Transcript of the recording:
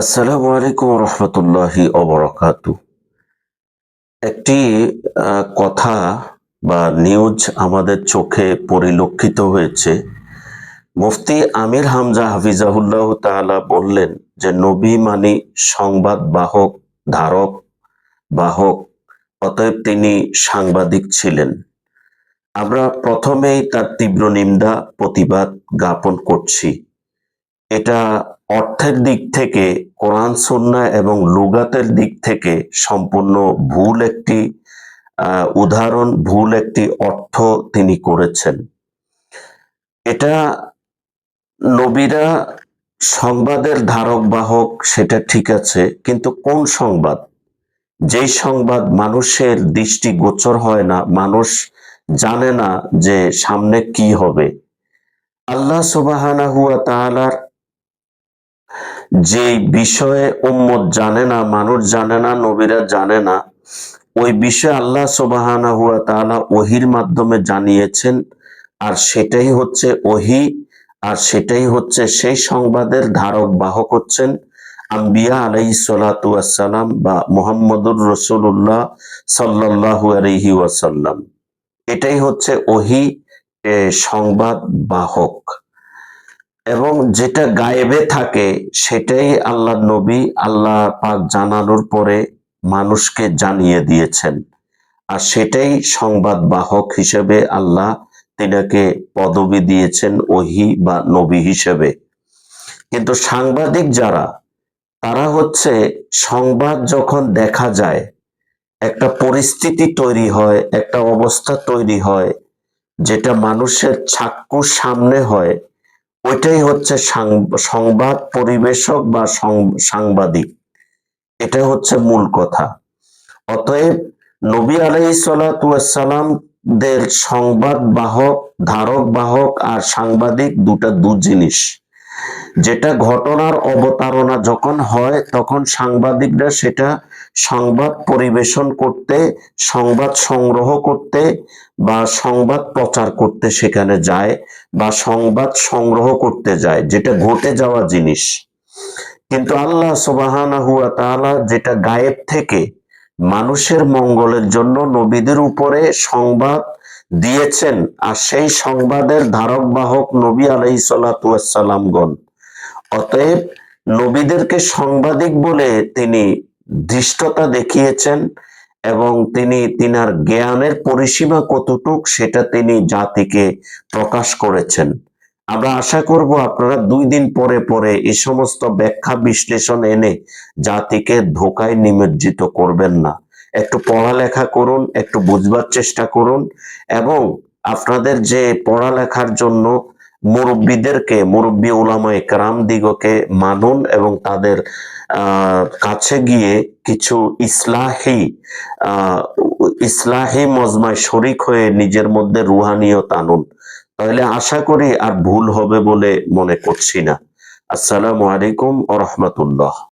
আসসালামু আলাইকুম রহমতুল্লাহি অবরাকাতু একটি কথা বা নিউজ আমাদের চোখে পরিলক্ষিত হয়েছে। মুফতি আমির হামজা হাফিজাহুল্লাহ তাআলা বললেন যে, নবী মানি সংবাদ বাহক, ধারক বাহক, অতএব তিনি সাংবাদিক ছিলেন। আমরা প্রথমেই তার তীব্র নিন্দা, প্রতিবাদ জ্ঞাপন করছি। এটা অর্থের দিক থেকে, কোরআন সুন্না এবং লুগাতের দিক থেকে সম্পূর্ণ ভুল একটি উদাহরণ, ভুল একটি অর্থ তিনি করেছেন। এটা নবীরা সংবাদের ধারক বাহক সেটা ঠিক আছে, কিন্তু কোন সংবাদ? যেই সংবাদ মানুষের দৃষ্টি গোচর হয় না, মানুষ জানে না যে সামনে কি হবে। আল্লাহ সুবাহানা হুয়া তাআলার যে বিষয়ে উম্মত জানে না, মানুষ জানে না, নবীরা জানে না, ওই বিষয়ে আল্লাহ সুবাহানা হুয়া তাআলা ওহির মাধ্যমে জানিয়েছেন। আর সেটাই হচ্ছে ওহি, আর সেটাই হচ্ছে সেই সংবাদের ধারক বাহক হচ্ছেন আম্বিয়া আলাই আসসালাম বা মোহাম্মদুর রসুল্লাহ সাল্লাল্লাহু আলাইহি ওয়াসাল্লাম। এটাই হচ্ছে ওহি সংবাদ বাহক। এবং যেটা গায়েবে থাকে, সেটাই আল্লাহ নবী আল্লাহ পাক জানানোর পরে মানুষকে জানিয়ে দিয়েছেন। আর সেটাই সংবাদ বাহক হিসেবে আল্লাহ তিনাকে পদবি দিয়েছেন ওহি বা নবী হিসেবে। কিন্তু সাংবাদিক যারা, তারা হচ্ছে সংবাদ যখন দেখা যায়, একটা পরিস্থিতি তৈরি হয়, একটা অবস্থা তৈরি হয়, যেটা মানুষের চাক্ষুর সামনে হয় ওইটাই হচ্ছে সংবাদ পরিবেশক বা সাংবাদিক। এটা হচ্ছে মূল কথা। অতএব নবী আলাই সালাম দের সংবাদ বাহক, ধারক বাহক আর সাংবাদিক দুটা দু জিনিস। যেটা ঘটনার অবতারণা যখন হয়, তখন সাংবাদিকরা সেটা সংবাদ পরিবেশন করতে, সংবাদ সংগ্রহ করতে বা সংবাদ প্রচার করতে সেখানে যায় বা সংবাদ সংগ্রহ করতে যায়, যেটা ঘটে যাওয়া জিনিস। কিন্তু আল্লাহ সুবহানাহু ওয়া তাআলা যেটা গায়েব থেকে মানুষের মঙ্গলের জন্য নবীদের উপরে সংবাদ দিয়েছেন আর সেই সংবাদের ধারক বাহক নবী আলাই সালাতামগণ অতএব নবীদেরকে সাংবাদিক বলে তিনি ধৃষ্টতা দেখিয়েছেন এবং তিনি তিনার জ্ঞানের পরিসীমা কতটুক সেটা তিনি জাতিকে প্রকাশ করেছেন। আমরা আশা করব আপনারা দুই দিন পরে পরে এই সমস্ত ব্যাখ্যা বিশ্লেষণ এনে জাতিকে ধোকায় নিমজ্জিত করবেন না। একটু পড়ালেখা করুন, একটু বুঝবার চেষ্টা করুন এবং আপনাদের যে পড়ালেখার জন্য মুরব্বীদেরকে, মুরব্বী ওলামা একরাম দিগকে মানুন এবং তাদের কাছে গিয়ে কিছু ইসলাহি ইসলাহি মজমায় শরিক হয়ে নিজের মধ্যে রুহানিয়ত আনুন। তাহলে আশা করি আর ভুল হবে বলে মনে করছি না। আসসালামু আলাইকুম ও রহমতুল্লাহ